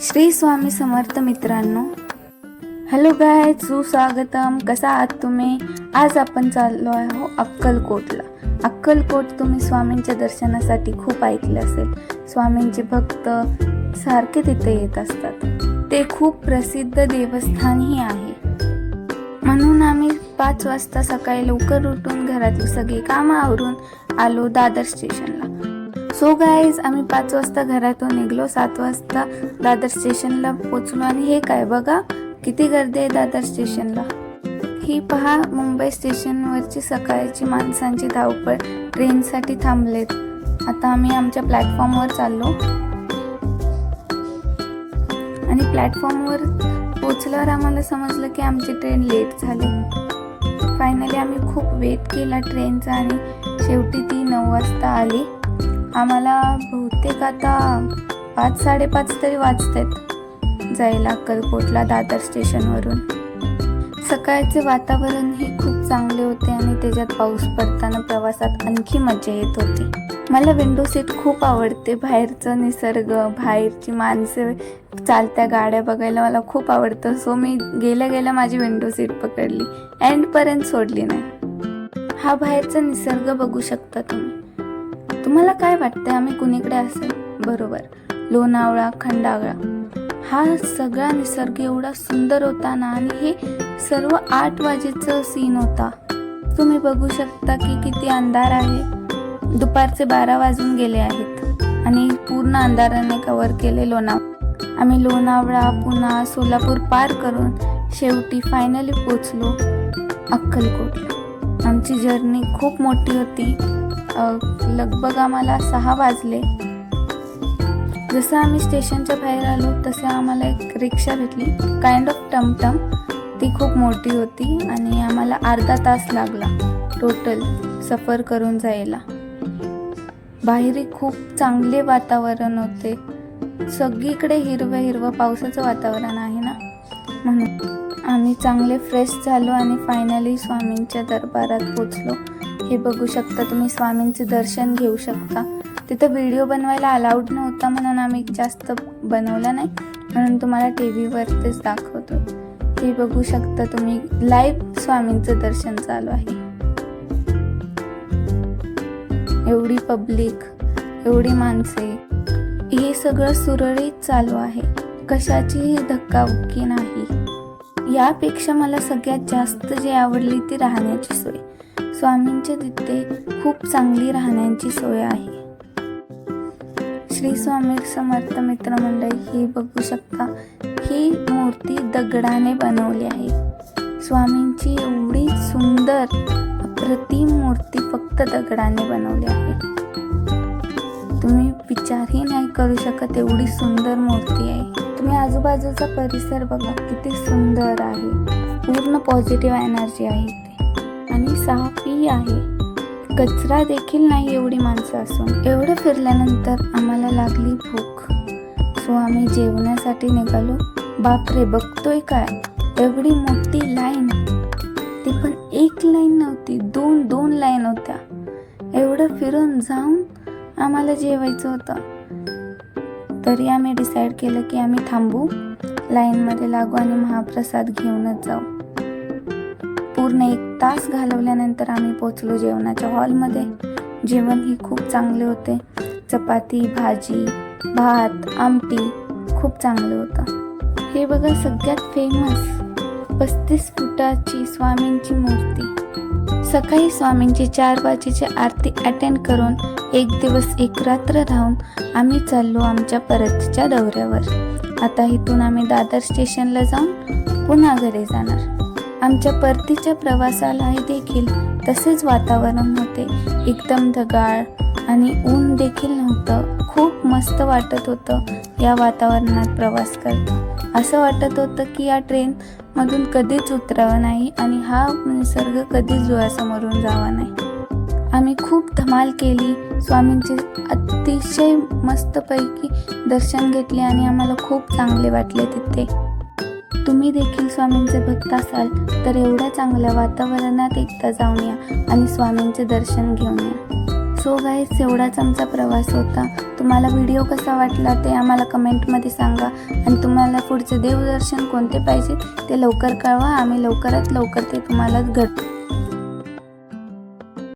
श्री स्वामी समर्थ मित्रांनो. हॅलो गाय सुस्वागतम. कसा आहात तुम्ही? आज आपण चाललो आहो अक्कलकोटला. अक्कलकोट तुम्ही स्वामींच्या दर्शनासाठी खूप ऐकले असेल. स्वामींचे भक्त सारखे तिथे येत असतात. ते खूप प्रसिद्ध देवस्थानही आहे. म्हणून आम्ही पाच वाजता सकाळी लवकर उठून घरातली सगळी कामं आवरून आलो दादर स्टेशनला. सो गाईज आम्ही पाच वाजता घरातून निघलो. सात वाजता दादर स्टेशनला पोचलो आणि हे काय बघा किती गर्दी आहे दादर स्टेशनला. ही पहा मुंबई स्टेशनवरची सकाळची माणसांची धावपळ. ट्रेनसाठी थांबलेत. आता आम्ही आमच्या प्लॅटफॉर्मवर चाललो. आणि प्लॅटफॉर्मवर पोचल्यावर आम्हाला समजलं की आमची ट्रेन लेट झाली. फायनली आम्ही खूप वेट केला ट्रेनचा आणि शेवटी ती नऊ वाजता आली. आम्हाला बहुतेक आता पाच साडेपाच तरी वाजतात जायला अक्कलकोटला दादर स्टेशनवरून. सकाळचे वातावरण हे खूप चांगले होते आणि त्याच्यात पाऊस पडताना प्रवासात आणखी मजा येत होती. मला विंडो सीट खूप आवडते. बाहेरचं निसर्ग बाहेरची माणसं चालत्या गाड्या बघायला मला खूप आवडतं. सो मी गेल्या गेल्या माझी विंडो सीट पकडली. एंडपर्यंत सोडली नाही. हा बाहेरचा निसर्ग बघू शकता तुम्ही. तुम्हाला काय वाटतंय? आम्ही कुणीकडे असेल? बरोबर. लोणावळा खंडावळा. हा सगळा निसर्ग एवढा सुंदर होता ना आणि हे सर्व आठ वाजेचं सीन होता. तुम्ही बघू शकता की किती अंधार आहे. दुपारचे बारा वाजून गेले आहेत आणि पूर्ण अंधाराने कवर केले लोणावळा. आम्ही लोणावळा पुन्हा सोलापूर पार करून शेवटी फायनली पोचलो अक्कलकोट आमची जर्नी खूप मोठी होती. लगभग आम्हाला सहा वाजले. जसं आम्ही स्टेशनच्या बाहेर आलो तसे आम्हाला एक रिक्षा भेटली. काइंड ऑफ टमटम. ती खूप मोठी होती आणि आम्हाला अर्धा तास लागला टोटल सफर करून जायला. बाहेरही खूप चांगले वातावरण होते. सगळीकडे हिरवं हिरवं पावसाचं वातावरण आहे ना? म्हणून आम्ही चांगले फ्रेश झालो आणि फायनली स्वामींच्या दरबारात पोचलो हे बघू शकता तुम्ही स्वामींचे दर्शन घेऊ शकता. तिथं व्हिडिओ बनवायला अलाउड नव्हता म्हणून आम्ही जास्त बनवला नाही. म्हणून तुम्हाला टी व्हीवरतीच दाखवतो. हे बघू शकता तुम्ही लाईव्ह स्वामींचं दर्शन चालू आहे. एवढी पब्लिक एवढी माणसे हे सगळं सुरळीत चालू आहे. कशाचीही धक्काबुक्की नाही. यापेक्षा मला सगळ्यात जास्त जे आवडली ती राहण्याची सोय. स्वामींच्या तिथे खूप चांगली राहण्याची सोय आहे. श्री स्वामी समर्थ मित्रमंडळी ही बघू शकता ही मूर्ती दगडाने बनवली आहे. स्वामींची एवढी सुंदर अप्रतिम मूर्ती फक्त दगडाने बनवली आहे. तुम्ही विचारही नाही करू शकत एवढी सुंदर मूर्ती आहे. तुम्ही आजूबाजूचा परिसर बघा किती सुंदर आहे. पूर्ण पॉझिटिव्ह एनर्जी आहे. आणि सहा साफही आहे. कचरा देखील नाही एवढी माणसं असून. एवढं फिरल्यानंतर आम्हाला लागली भूक. सो आम्ही जेवण्यासाठी निघालो. बापरे बघतोय काय? एवढी मोठी लाईन. ती पण एक लाईन नव्हती दोन दोन लाईन होत्या. एवढं फिरून जाऊन आम्हाला जेवायचं होतं. तरी आम्ही डिसाईड केलं की आम्ही थांबू. लाईनमध्ये लागू आणि महाप्रसाद घेऊनच जाऊ. पूर्ण एक तास घालवल्यानंतर आम्ही पोचलो जेवणाच्या हॉलमध्ये. जेवण ही खूप चांगले होते. चपाती भाजी भात आमटी खूप चांगलं होतं. हे बघा सगळ्यात फेमस पस्तीस फुटाची स्वामींची मूर्ती. सकाळी स्वामींची चार वाजेची आरती अटेंड करून एक दिवस एक रात्र राहून आम्ही चाललो आमच्या परतच्या दौऱ्यावर. आता इथून आम्ही दादर स्टेशनला जाऊन पुन्हा घरी जाणार. आमच्या परतीच्या प्रवासालाही देखील तसेच वातावरण होते. एकदम ढगाळ आणि ऊन देखील नव्हतं. खूप मस्त वाटत होतं या वातावरणात प्रवास करत. असं वाटत होतं की या ट्रेनमधून कधीच उतरावं नाही आणि हा निसर्ग कधीच डोळ्यासमोरून जावा नाही. आम्ही खूप धमाल केली. स्वामींचे अतिशय मस्तपैकी दर्शन घेतले आणि आम्हाला खूप चांगले वाटले तिथे. तुम्ही देखील स्वामींचे भक्त असाल तर एवढ्या चांगल्या वातावरणात एकदा जाऊन या आणि स्वामींचे दर्शन घेऊन या. सो सो गाईज एवढाच आमचा प्रवास होता. तुम्हाला व्हिडिओ कसा वाटला ते आम्हाला कमेंटमध्ये सांगा आणि तुम्हाला पुढचे देवदर्शन कोणते पाहिजे ते लवकर कळवा. आम्ही लवकरात लवकर ते तुम्हाला घडतो